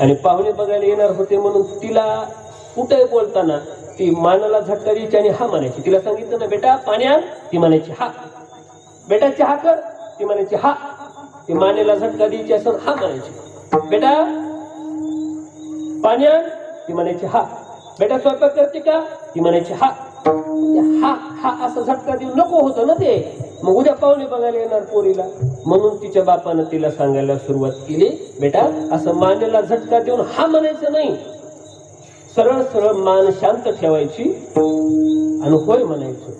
आणि पाहुणे बघायला येणार होते म्हणून तिला कुठे बोलताना ती मानाला झटका द्यायची आणि हा म्हणायची. तिला सांगितलं ना बेटा पाणी आण. ती म्हणायची हा. बेटा चहा कर. ती म्हणायची हा. ती मानेला झटका द्यायची असं हा म्हणायची. बेटा पाणी आण. ती म्हणायची हा. बेटा स्वयंपाक करते का? ती म्हणायची हा. हा हा असं झटका देऊ नको होतं ना ते. मग उद्या पाहुणे बघायला येणार पोरीला. म्हणून तिच्या बापानं तिला सांगायला सुरुवात केली बेटा असं मानेला झटका देऊन हा म्हणायचं नाही. सरळ सरळ मान शांत ठेवायची आणि होय म्हणायचं.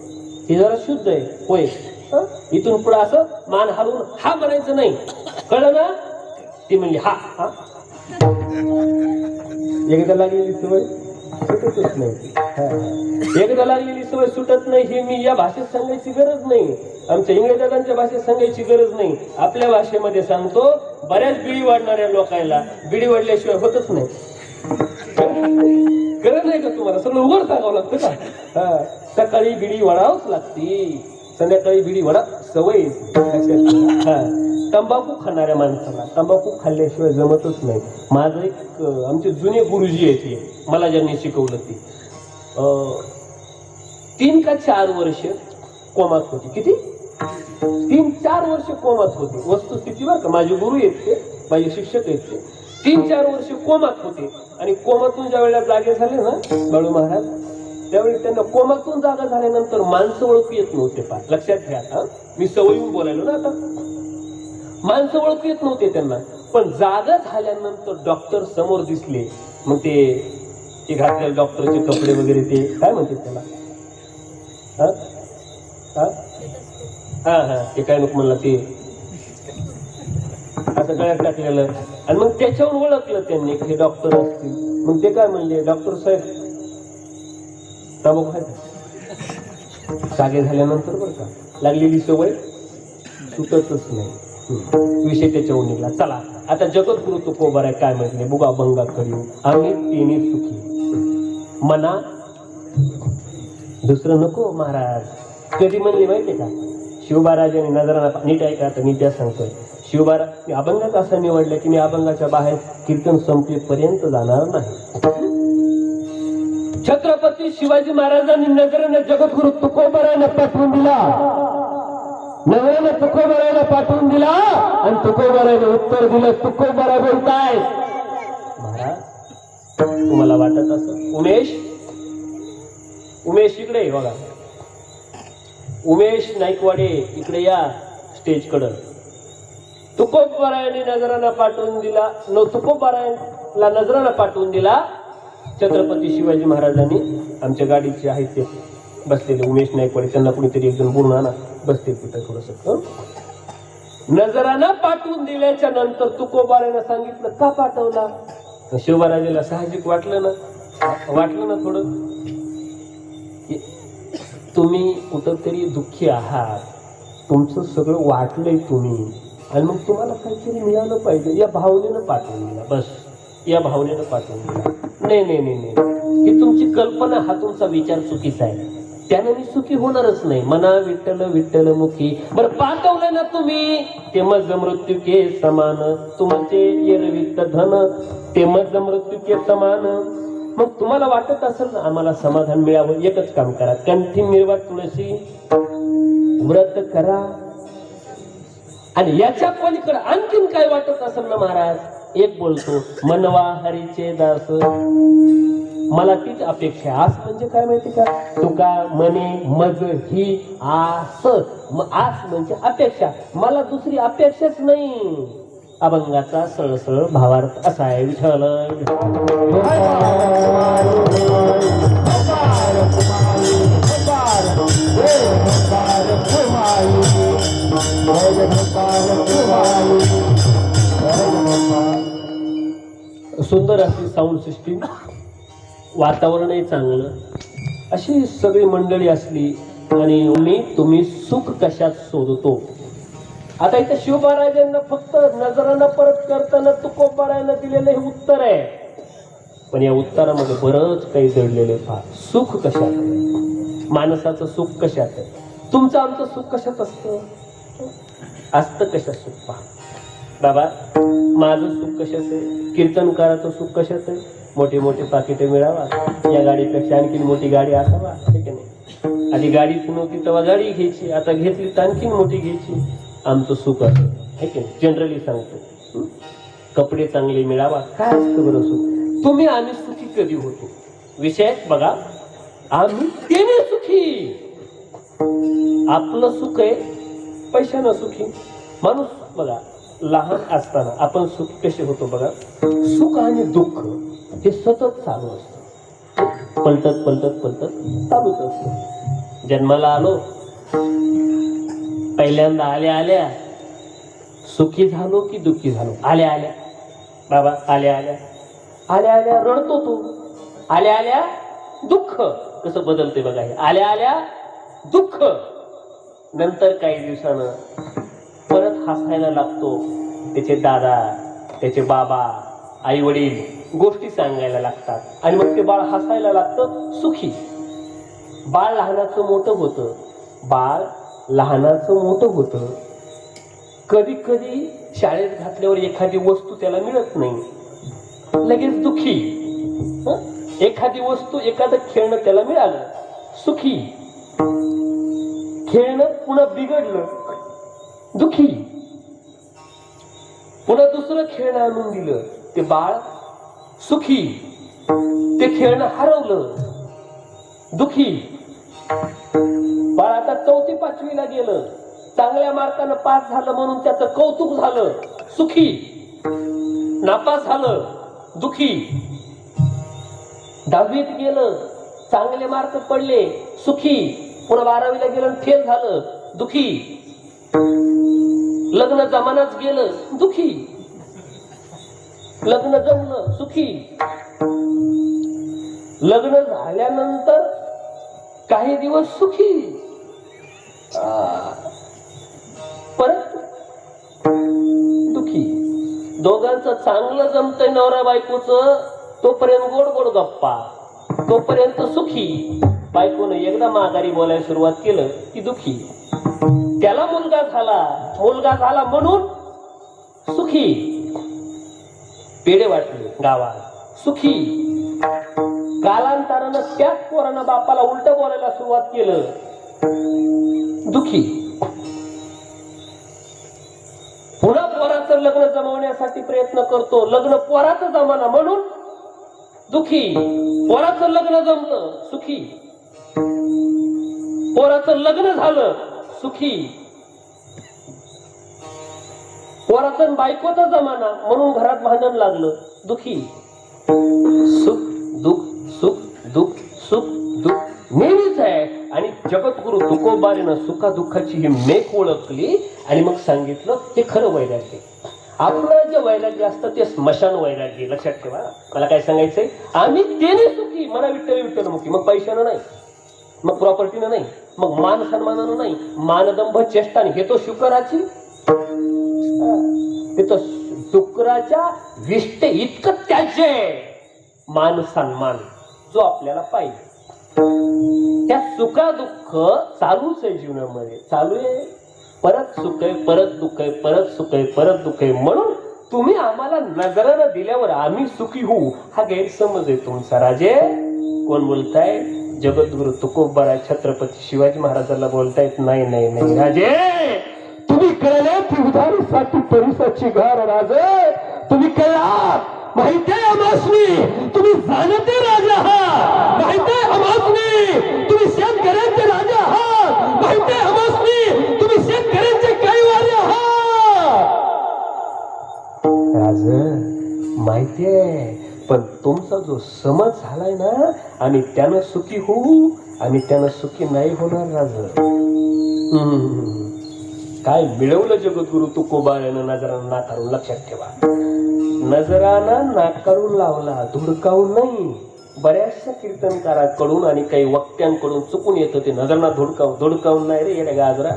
हे जरा शुद्ध आहे होय. इथून पुढे असं मान हलवून हा म्हणायचं नाही. कळलं ना? ती म्हणली हा हा. एकदा लागलेली सवय सुटतच नाही. एकदा लागलेली सवय सुटत नाही हे मी या भाषेत सांगायची गरज नाही. आमच्या इंग्रजांच्या भाषेत सांगायची गरज नाही. आपल्या भाषेमध्ये सांगतो बऱ्याच बिडी वाढणाऱ्या लोकांना बिडी वाढल्याशिवाय होतच नाही. गरज नाही का तुम्हाला? सगळं उघड सांगावं लागतं का? हा. सकाळी बिडी वडावच लागते. संध्याकाळी बिडी वडा सवय. हा. तंबाखू खाणाऱ्या माणसाला. तंबाखू खाल्ल्याशिवाय जमतच नाही. माझं एक आमचे जुने गुरुजी आहेत हे. मला ज्यांनी शिकवलं ते. अं, तीन का चार वर्ष कोमात होती. किती? तीन चार वर्ष कोमात होते. वस्तुस्थिती बरं का. माझे गुरु आहेत ते. माझे शिक्षक आहेत ते. तीन चार वर्ष कोमात होते. आणि कोमातून ज्या वेळेला जागे झाले ना बाळू महाराज त्यावेळी त्यांना कोमातून जागा झाल्यानंतर माणसं ओळखू येत नव्हते फार. लक्षात घ्या आता. मी सवयीहून बोलायलो ना आता. माणसं ओळख येत नव्हते त्यांना. पण जागा झाल्यानंतर डॉक्टर समोर दिसले. मग ते ते घातलेले डॉक्टरचे कपडे वगैरे ते काय म्हणते त्याला? हा? हा? हा हा. ते काय नको म्हणलं ते असं गळ्यात टाकलेलं आणि मग त्याच्यावर ओळखलं त्यांनी हे डॉक्टर असतील. मग ते काय म्हणले डॉक्टर साहेब तबाखू जागे झाल्यानंतर बरं का. लागलेली सवय सुटतच नाही. विषय त्याच्यावर निघला चला. आता जगद्गुरु तुकोबर आहे काय म्हटले बुगा बंगा करू आम्ही तिने सुखी. मना दुसरं नको महाराज. कधी म्हणले माहितीये का? शिवबाराजाने नजराना नीट ऐका आता मी त्या सांगतोय. शिवबारा मी अभंगात असं निवडलं की मी अभंगाच्या बाहेर कीर्तन संपेपर्यंत जाणार नाही. छत्रपती शिवाजी महाराजांनी नजरेनं जगद्गुरु तुकोबरानं पाठवून दिला? नजरेनं तुकोबरायला पाठवून दिला आणि तुकोबरायने उत्तर दिलं तुकोबरा बोलताय. तुम्हाला वाटत असं? उमेश? उमेश इकडे बघा. उमेश नाईकवाडे इकडे या स्टेजकडं. तुकोबरायाने नजराना पाठवून दिला. न तुकोबरायला नजराला पाठवून दिला छत्रपती शिवाजी महाराजांनी. आमच्या गाडीचे आहेत ते. बसलेले उमेश नाईकवाडे त्यांना कुणीतरी जण बोलून आणा. बसतील तिथं थोडस नजराना पाठवून दिल्याच्या नंतर तुकोबाऱ्यानं सांगितलं का पाठवला? शिवबाराजाला साहजिक वाटलं ना वाटलं ना थोडं तुम्ही कुठंतरी दुःखी आहात. तुमचं सगळं वाटलंय तुम्ही. आणि मग तुम्हाला काहीतरी मिळालं पाहिजे. या भावनेनं पाठवून दिला बस. या भावनेनं पाठवून दिला. नाही नाही नाही नाही. ही तुमची कल्पना हा तुमचा विचार चुकीचा आहे. त्याने मी सुखी होणारच नाही. मना विठ्ठल विठ्ठल मुखी बरं पाठवलं ना तुम्ही? ते मज मृत्यू के समान. तुमचे येरवित धन ते मज मृत्यू के समान. मग तुम्हाला वाटत असेल ना आम्हाला समाधान मिळावं? एकच काम करा. कंठी मिळवा तुळशी व्रत करा. आणि याच्या पलीकडे आणखीन काय वाटत असेल ना महाराज? एक बोलतो मनवा हरीचे दास. मला तीच अपेक्षा. आस म्हणजे काय माहिती का? तुका मने मज ही आस. आस म्हणजे अपेक्षा. मला दुसरी अपेक्षाच नाही. अभंगाचा सळसळ भावार्थ असा आहे विठ्ठल. सुंदर अशी साऊंड सिस्टीम वातावरणही चांगलं. अशी सगळी मंडळी असली आणि मी तुम्ही सुख कशात शोधतो? आता इथं शिवमहाराजांना फक्त नजरानं परत करताना तुकोबारायला दिलेलं हे उत्तर आहे. पण या उत्तरामध्ये बरंच काही दडलेले आहे पहा सुख कशात माणसाचं सुख कशात आहे? तुमचं आमचं सुख कशात असतं? असतं कशात सुख? पहा. बाबा माझं सुख कशात आहे? कीर्तनकाराचं सुख कशाचं आहे? मोठे मोठे पाकिटे मिळावा. या गाडीपेक्षा आणखीन मोठी गाडी असावा ठीक आहे नाही आधी गाडीच नव्हती तेव्हा गाडी घ्यायची. आता घेतली तर आणखीन मोठी घ्यायची. आमचं सुख असतं ठीक आहे? जनरली सांगतो. कपडे चांगले मिळावा. काय असतं बरं सुख? तुम्ही आम्ही सुखी कधी होतो? विषय बघा. आम्ही तेने सुखी. आपलं सुख आहे पैशानं सुखी. माणूस बघा लहान असताना आपण सुख कसे होतो बघा? सुख आणि दुःख. हे सतत चालू असतं. पलटत पलटत पलटत चालूच असतं. जन्माला आलो पहिल्यांदा आल्या आल्या सुखी झालो की दुःखी झालो? आल्या आल्या. बाबा आल्या आल्या. आल्या आल्या रडतो तू. आल्या आल्या दुःख. कसं बदलते बघा हे. आल्या आल्या दुःख. नंतर काही दिवसानं परत हसायला लागतो. त्याचे दादा त्याचे बाबा आई वडील गोष्टी सांगायला लागतात. आणि मग ते बाळ हसायला लागतं सुखी. बाळ लहानाचं मोठं होतं. बाळ लहानाचं मोठं होतं. कधी कधी शाळेत घातल्यावर एखादी वस्तू त्याला मिळत नाही. लगेच दुखी. एखादी वस्तू एखादं खेळणं त्याला मिळालं सुखी. खेळणं पुन्हा बिघडलं दुखी. पुन्हा दुसरं खेळणं आणून दिलं ते बाळ सुखी. ते खेळणं हरवलं. दुखी. बाळ आता चौथी पाचवीला गेलं. चांगल्या मार्कानं पास झालं म्हणून त्याचं कौतुक झालं. सुखी. नापास झालं. दुखी. दहावीत गेलं. चांगले मार्क पडले. सुखी. पुन्हा बारावीला गेलं फेल झालं. दुखी. लग्न जमानाच गेलं. दुखी. लग्न जमलं सुखी. लग्न झाल्यानंतर काही दिवस सुखी. परत दुखी. दोघांचं चांगलं जमतंय नवरा बायकोचं तोपर्यंत गोड गोड गप्पा. तोपर्यंत सुखी. बायकोनं एकदा माघारी बोलायला सुरुवात केलं की दुखी. त्याला मुलगा झाला मुलगा झाला म्हणून सुखी. पेढे वाटले गावात. सुखी. कालांतरानं त्याच पोरानं बापाला उलट बोलायला सुरुवात केलं. दुखी. पुन्हा पोराचं लग्न जमवण्यासाठी प्रयत्न करतो. लग्न पोराचं जमाना म्हणून दुखी. पोराचं लग्न जमलं सुखी. पोराचं लग्न झालं सुखी. पोराचं बायकोचा जमाना म्हणून घरात भांडण लागलं दुखी. सुख दुःख सुख दुःख सुख दुःख. नेहमीच आहे. आणि जगतगुरु तुकोबारीनं सुखा दुःखाची ही मेक ओळखली आणि मग सांगितलं ते खरं वैराग्य आपलं जे वैराग्य असतं ते स्मशान वैराग्य लक्षात ठेवा. मला काय सांगायचंय? आम्ही तेने सुखी. मला विठ्ठल विठ्ठल मुखी. मग पैशानं नाही. मग प्रॉपर्टीनं नाही. मग मान सन्मानानं नाही. मानदंभ चेष्टाने हे तो शुक्राची तिथं डुकराच्या शुक्राच्या विष्टे इतकं त्याचे मान सन्मान जो आपल्याला पाहिजे. त्या सुखा दुःख चालूच आहे जीवनामध्ये. चालू आहे. परत सुख आहे परत दुःख आहे परत सुख आहे परत दुःख आहे. म्हणून तुम्ही आम्हाला नजरानं दिल्यावर आम्ही सुखी होऊ. हा गैरसमज आहे तुमचा. राजे कोण बोलताय? जगद्गुरु तुकोबारा छत्रपती शिवाजी महाराजांना बोलतायत नाही नाही नाही. राजे कळले ती उधारीसाठी परिसाची घर राजे. तुम्ही आहात माहितीये अमासनी तुम्ही जाणते राजा आहात. माहितीये आमासनी तुम्ही शेतकऱ्यांचे राजा आहात. माहितीये आमासनी तुम्ही शेतकऱ्यांचे कैवारी आहात. राज माहितीये पण तुमचा जो समज झालाय ना आम्ही त्यानं सुखी होऊ आम्ही त्यानं सुखी नाही होणार राज. हम्म. काय मिळवलं जगद्गुरु तुकोबाऱ्यानं नजरानं नाकारून लक्षात ठेवा. नजरानं नाकारून लावला धुडकावून नाही बऱ्याचशा कीर्तनकाराकडून आणि काही वक्त्यांकडून चुकून येतं ते नजरांना धुडकावून धुडकावून नाही रे येड्या गाजरा.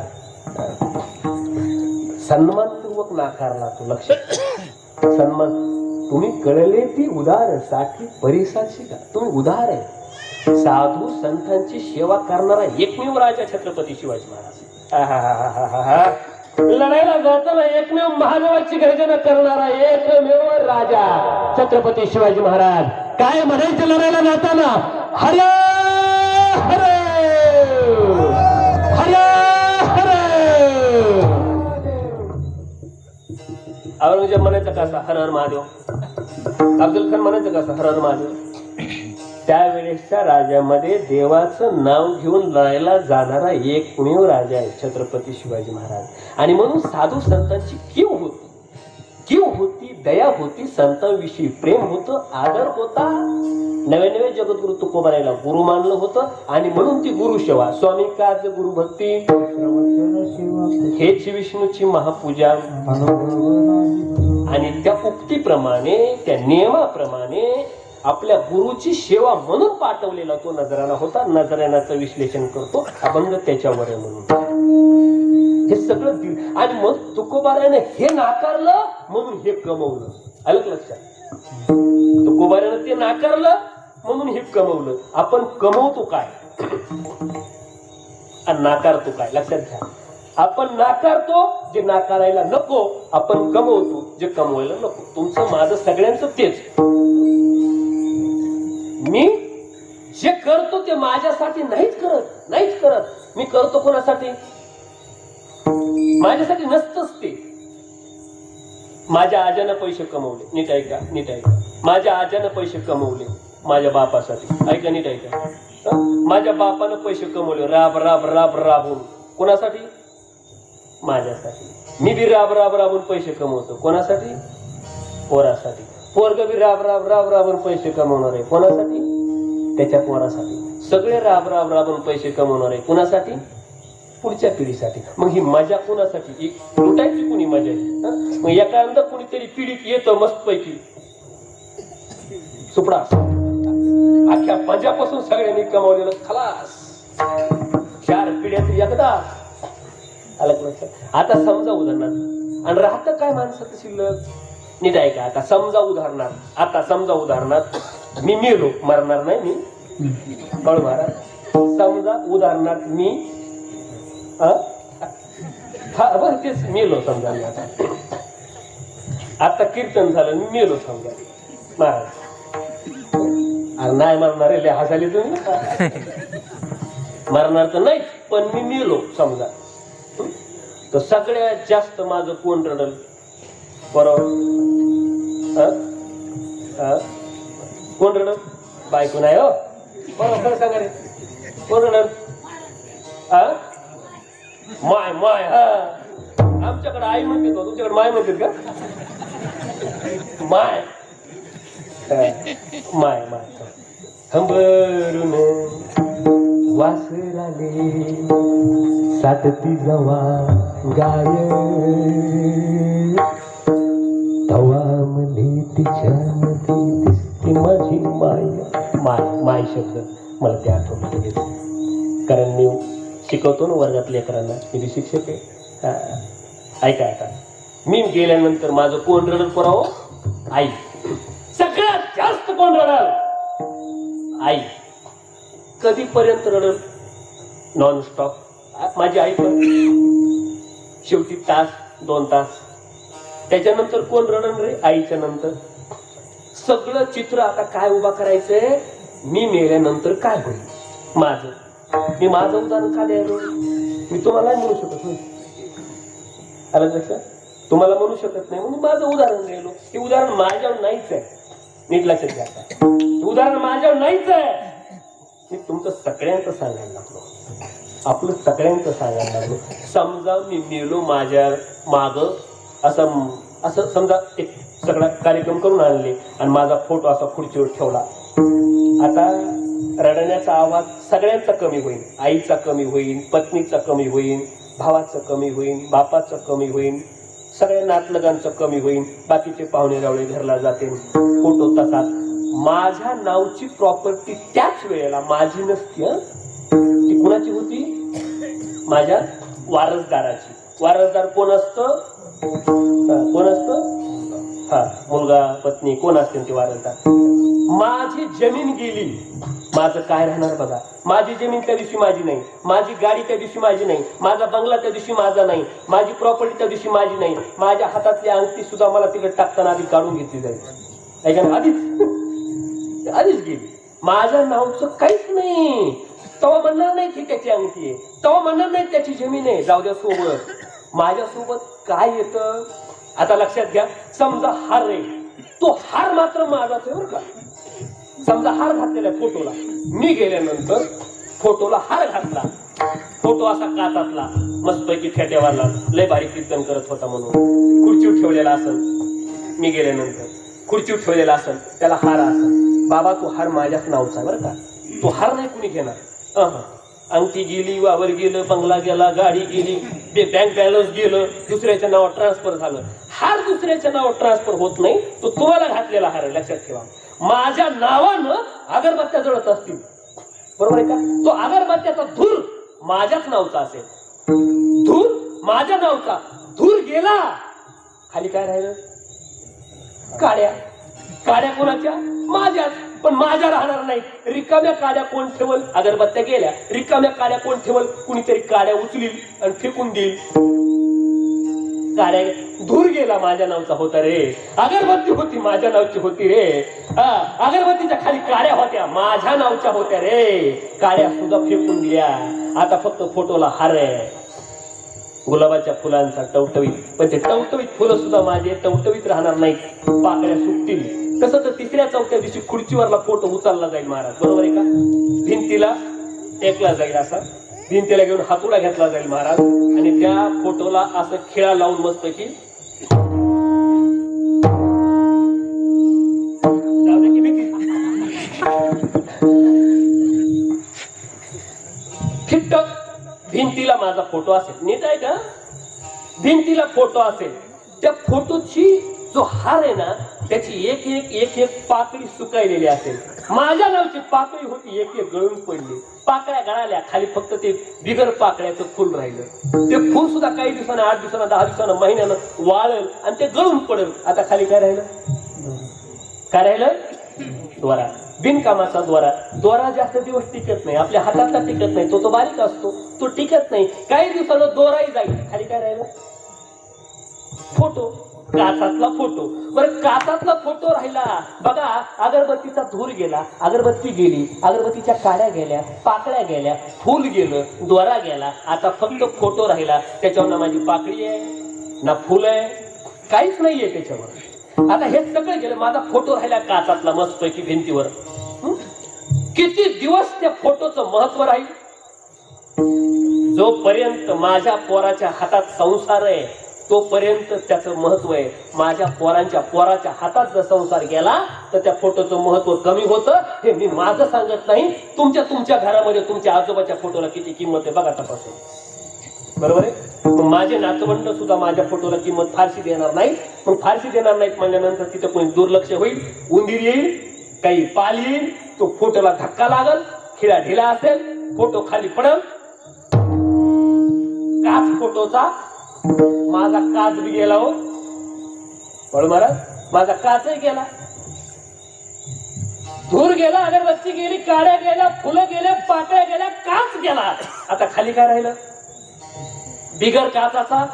सन्मानपूर्वक नाकारला तो लक्षात सन्मान तुम्ही कळले ती उदारसाठी परिसाची का? तुम्ही उदार आहे. साधू संतांची सेवा करणारा एकमेव राजा छत्रपती शिवाजी महाराज. लढायला जाताना एकमेव महादेवाची गर्जना करणारा एकमेव राजा छत्रपती शिवाजी महाराज. काय म्हणायचं लढायला जाताना? हर हर! हर हर! औरंगजेब म्हणायचं कसा हर हर महादेव. अब्दुल खान म्हणायचं कसं हर हर महादेव. त्यावेळेसच्या राजामध्ये देवाचं नाव घेऊन लढायला जाणारा एकमेव राजा आहे छत्रपती शिवाजी महाराज. आणि म्हणून साधू संतांची कीव होती? कीव होती दया होती संतांविषयी प्रेम होतं आदर होता. नवे नवे जगद्गुरु तुकोबारायला गुरु मानलं होतं आणि म्हणून ती गुरु सेवा. स्वामी काज गुरु भक्ती. हेच विष्णूची महापूजा. आणि त्या उक्तीप्रमाणे त्या नियमाप्रमाणे आपल्या गुरुची सेवा म्हणून पाठवलेला तो नजराना होता. नजरानाचं विश्लेषण करतो अभंग त्याच्यावर आहे म्हणून. हे सगळं आणि मग तुकोबाराने हे नाकारलं म्हणून हे कमवलं. आलं लक्षात. तुकोबाराने ते नाकारलं म्हणून हे कमवलं. आपण कमवतो काय? आणि नाकारतो काय? लक्षात घ्या. आपण नाकारतो जे नाकारायला नको आपण कमवतो. जे कमवायला नको. तुमचं माझं सगळ्यांचं तेच. मी जे करतो ते माझ्यासाठी नाहीच करत नाहीच करत. मी करतो कोणासाठी? माझ्यासाठी नसतच ते. माझ्या आजानं पैसे कमवले. नीट ऐका नीट ऐका. माझ्या आजानं पैसे कमवले माझ्या बापासाठी. ऐका नीट ऐका. माझ्या बापानं पैसे कमवले. राब राब राब राबून. कोणासाठी? माझ्यासाठी. मी बी राब राब राबून पैसे कमवतो. कोणासाठी? पोरासाठी. पोरग बी राब राब राब राबून पैसे कमवणार आहे. कोणासाठी? त्याच्या पोरासाठी. सगळे राब राब राबून पैसे कमवणार आहे. कुणासाठी? पुढच्या पिढीसाठी. मग ही मजा कोणासाठी? ही लुटायची कुणी मजा आहे? मग एखादा कुणीतरी पिढीत येतं मस्तपैकी. सुपडा. अख्ख्या पंजापासून सगळ्यांनी कमावलेलं खलास. चार पिढ्यात एकदा. आलं आता समजा उदाहरणार्थ. आणि राहतं काय माणसाचं शिल्लक? नीट ऐका आता समजा उदाहरणार्थ आता समजा उदाहरणार्थ मी मेलो मरणार नाही मी. कळू महाराज समजा उदाहरणार्थ मी अं? बरं तेच मेलो समजा मी आता. आता कीर्तन झालं मी मेलो समजा. महाराज अरे नाही मरणार आहे लय हसाले तुम्ही मरणार तर नाहीच पण मी मेलो समजा. तर सगळ्यात जास्त माझं कोण रडल? बरोबर हं? कोण रडल? बायको नाही हो. बरोबर खरं सांगा रे. कोण रडल? हा माय माय हा. आमच्याकडे आई म्हणते तो तुमच्याकडे माय म्हणतात का? माय. माय माय हंबरून वासराले सातती जवा गाय माय माय माय शब्द मला ते आठवलं लगेच कारण मी शिकवतो ना वर्गात लेकरांना मी शिक्षक आहे. ऐका ऐका. मी गेल्यानंतर माझं कोण रडल पुरावं? आई. सगळ्यात जास्त कोण रडल? आई. कधीपर्यंत रडल? नॉन स्टॉप माझी आई पण. शेवटी तास दोन तास. त्याच्यानंतर कोण रडन रे? आईच्या नंतर. सगळं चित्र आता काय उभा करायचंय? मी मेल्यानंतर काय होईल? माझं. मी माझं उदाहरण का द्यायलो मी तुम्हाला म्हणू शकत नाही. आलं लक्षात? तुम्हाला म्हणू शकत नाही. म्हणून माझं उदाहरण द्यायलो. हे उदाहरण माझ्यावर नाहीच आहे. नीट लक्षात घ्या उदाहरण माझ्यावर नाहीच आहे. मी तुमचं सगळ्यांचं सांगायला लागलो. आपलं सगळ्यांचं सांगायला लागलो. समजा मी मेलो माझ्या माग. असं असं समजा एक सगळा कार्यक्रम करून आणले आणि माझा फोटो असा खुर्चीवर ठेवला. आता रडण्याचा आवाज सगळ्यांचा कमी होईल. आईचा कमी होईल पत्नीचा कमी होईल भावाचं कमी होईल बापाचं कमी होईल सगळ्या नातलगांचं कमी होईल बाकीचे पाहुणे रावळे घरला जातील. फोटो तसाच. माझ्या नावची प्रॉपर्टी त्याच वेळेला माझी नसती ती कुणाची होती? माझ्या वारसदाराची. वारसदार कोण असतं? कोण असतं? हा मुलगा पत्नी कोण असतील ते वारसदार माझी जमीन गेली. माझं काय राहणार बघा? माझी जमीन त्या दिवशी माझी नाही. माझी गाडी त्या दिवशी माझी नाही. माझा बंगला त्या दिवशी माझा नाही. माझी प्रॉपर्टी त्या दिवशी माझी नाही. माझ्या हातातली अंगठी सुद्धा मला तिकडे टाकताना आधी काढून घेतली जाईल. ऐका ना, आधीच. आधीच गेली. माझ्या नावचं काहीच नाही. तेव्हा म्हणणार नाही की त्याची अंगठी आहे. तेव्हा म्हणणार नाही त्याची जमीन आहे. जाऊ द्या सोबत. माझ्यासोबत काय येतं? आता लक्षात घ्या समजा हार रे तो हार मात्र माझाच आहे बरं का. समजा हार घातलेला फोटोला. मी गेल्यानंतर फोटोला हार घातला. फोटो असा काचातला मस्तपैकी ठेट्यावाला लय भारी कीर्तन करत होता म्हणून. खुर्चीवर ठेवलेला असेल मी गेल्यानंतर खुर्चीवर ठेवलेला असेल त्याला हार असेल बाबा तो हार माझ्याच नावचा बरं का. तो हार नाही कुणी घेणार. अंगठी गेली वावर गेलं बंगला गेला गाडी गेली बँक बॅलन्स गेलं दुसऱ्याच्या नावात ट्रान्सफर झालं. हार दुसऱ्याच्या नावावर ट्रान्सफर होत नाही. तो तुम्हाला घातलेला हार आहे लक्षात ठेवा. माझ्या नावानं अगरबत्त्या जळत असतील. बरोबर आहे का? तो अगरबत्त्याचा धूर माझ्याच नावचा असेल. धूर माझ्या नावचा. धूर गेला. खाली काय राहिलं? काड्या. काड्या कोणाच्या? माझ्याच. पण माझ्या राहणार नाही. रिकाम्या काड्या कोण ठेवल? अगरबत्त्या गेल्या. रिकाम्या काड्या कोण ठेवल? कुणीतरी काड्या उचलील आणि फेकून देईल. काड्या धूर गेला माझ्या नावचा होता रे. अगरबत्ती होती माझ्या नावची होती रे. अगरबत्तीच्या खाली काड्या होत्या माझ्या नावच्या होत्या रे. काड्या सुद्धा फेकून दिल्या. आता फक्त फोटोला हार आहे. गुलाबाच्या फुलांचा टवटवीत. पण ते टवटवीत फुलं सुद्धा माझे टवटवीत राहणार नाही पाकळ्या सुटतील. तसं तर तिसऱ्या चौथ्या दिवशी खुर्चीवरला फोटो उचलला जाईल महाराज. बरोबर आहे का? भिंतीला टेकला जाईल असा. भिंतीला घेऊन हातोडा घेतला जाईल महाराज. आणि त्या फोटोला असं खिळा लावून मस्त की फिट्ट. भिंतीला माझा फोटो असेल. नीट आहे का? भिंतीला फोटो असेल. त्या फोटोची जो हार आहे ना त्याची एक एक एक एक पाकळी सुकायलेली असेल. माझ्या नावची पाकळी होती एक एक गळून पडली. पाकळ्या गळाल्या खाली फक्त ते बिगर पाकळ्याचं फुल राहिलं. ते फुल सुद्धा काही दिवसानं आठ दिवसानं दहा दिवसानं महिन्यानं वाळल आणि ते गळून पडेल. आता खाली काय राहिलं? काय राहिलं? द्वारा. बिनकामाचा द्वारा. द्वारा जास्त दिवस टिकत नाही. आपल्या हातातला टिकत नाही. तो तो बारीक असतो. तो टिकत नाही. काही दिवसानं दोराही जाईल. खाली काय राहिलं? फोटो. काचातला फोटो. बरं काचातला फोटो राहिला. बघा अगरबत्तीचा धूर गेला अगरबत्ती गेली अगरबत्तीच्या काड्या गेल्या पाकळ्या गेल्या फूल गेलं द्वारा गेला. आता फक्त फोटो राहिला. त्याच्यावर ना माझी पाकळी आहे ना फुल आहे काहीच नाहीये त्याच्यावर. आता हे सगळं गेलं माझा फोटो राहिला काचातला मस्तपैकी भिंतीवर. किती दिवस त्या फोटोचं महत्त्व राहील? जोपर्यंत माझ्या पोराच्या हातात संसार आहे तोपर्यंत त्याचं महत्त्व आहे माझ्या पोरांच्या पोराच्या हातात जर संसार गेला तर त्या फोटोचं महत्त्व कमी होतं. हे मी माझं सांगत नाही. तुमच्या तुमच्या घरामध्ये तुमच्या आजोबाच्या फोटोला किती किंमत आहे बघा तपासून. बरोबर आहे? माझे नातवंड सुद्धा माझ्या फोटोला किंमत फारशी देणार नाही मग फारशी देणार नाहीत म्हणल्यानंतर तिथं कोणी दुर्लक्ष होईल उंदीर येईल काही पाल येईल तो फोटोला धक्का लागल खिळा ढिला असेल फोटो खाली पडल. काच फोटोचा माझा काच बी गेला हो. पण महाराज माझा काचही गेला. धूर गेला अगरबत्ती गेली काड्या गेल्या फुलं गेल्या पाकळ्या गेल्या काच गेला. आता खाली काय राहिलं? बिगर काचाचा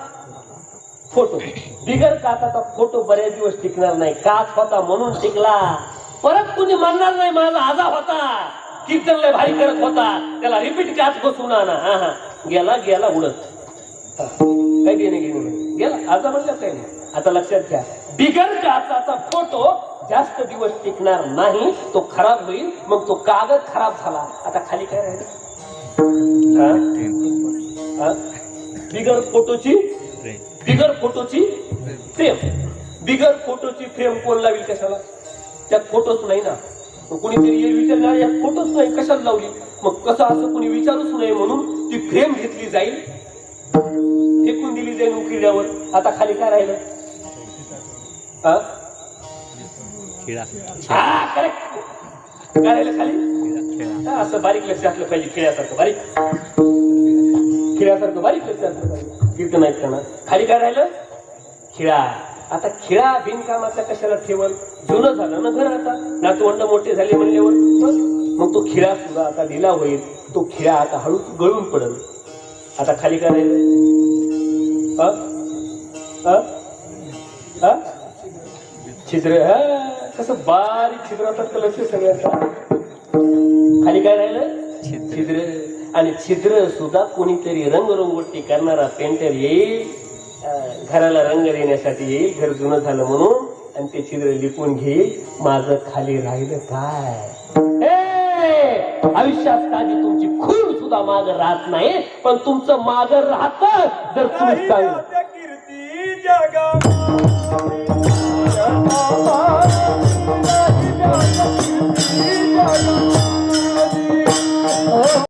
फोटो. बिगर काचाचा फोटो बरेच दिवस टिकणार नाही. काच होता म्हणून टिकला. परत कुणी म्हणणार नाही माझा आजा होता. कीर्तन लय भारी करत होता. त्याला रिपीट काच बसून आणा. हा हा. गेला गेला उडत. काही देणे घेणे नाही गेला? आजा म्हणलं काही नाही. आता लक्षात घ्या. बिगर काचाचा फोटो जास्त दिवस टिकणार नाही. तो खराब होईल. मग तो कागद खराब झाला. आता खाली काय राहिलं? बिगर फोटोची? बिगर फोटोची फ्रेम. बिगर फोटोची फ्रेम कोण लावी कशाला? त्यात फोटोच नाही ना. मग विचारणार यात फोटोच नाही. कशाला लावली? मग कसं असं कुणी विचारूच नाही म्हणून ती फ्रेम घेतली जाईल? दिली जाईल उकिरड्यावर आता खाली काय राहिलं? करेक्ट काय राहिलं खाली? असं बारीक लक्ष असलं पाहिजे खिळ्यासारखं बारीक. खिळ्यासारखं बारीक लक्ष असलं पाहिजे. कीर्तन ऐकताना. खाली काय राहिलं? खिळा. आता खिळा बिनकामाचा कशाला ठेवल? जुनं झालं ना घर आता. नातवंड मोठे झाले म्हणल्यावर. मग तो खिळा सुद्धा आता दिला होईल. तो खिळा आता हळूच गळून पडल. आता खाली काय राहिलं? छिद्र हा, कसं बारीक छिद्र असतात का लक्ष सगळ्यांचा खाली काय राहिलं? छिद्र. आणि छिद्र सुद्धा कोणीतरी रंगरंगोटी करणारा पेंटर येईल. घराला रंग देण्यासाठी येईल. घर जुनं झालं म्हणून. आणि ते छिद्र लिपून घेईल. माझं खाली राहिलं काय? आयुष्यात काही तुमची खूप सुद्धा माग राहत नाही. पण तुमचं माग राहत जर तुम्ही सांगितलं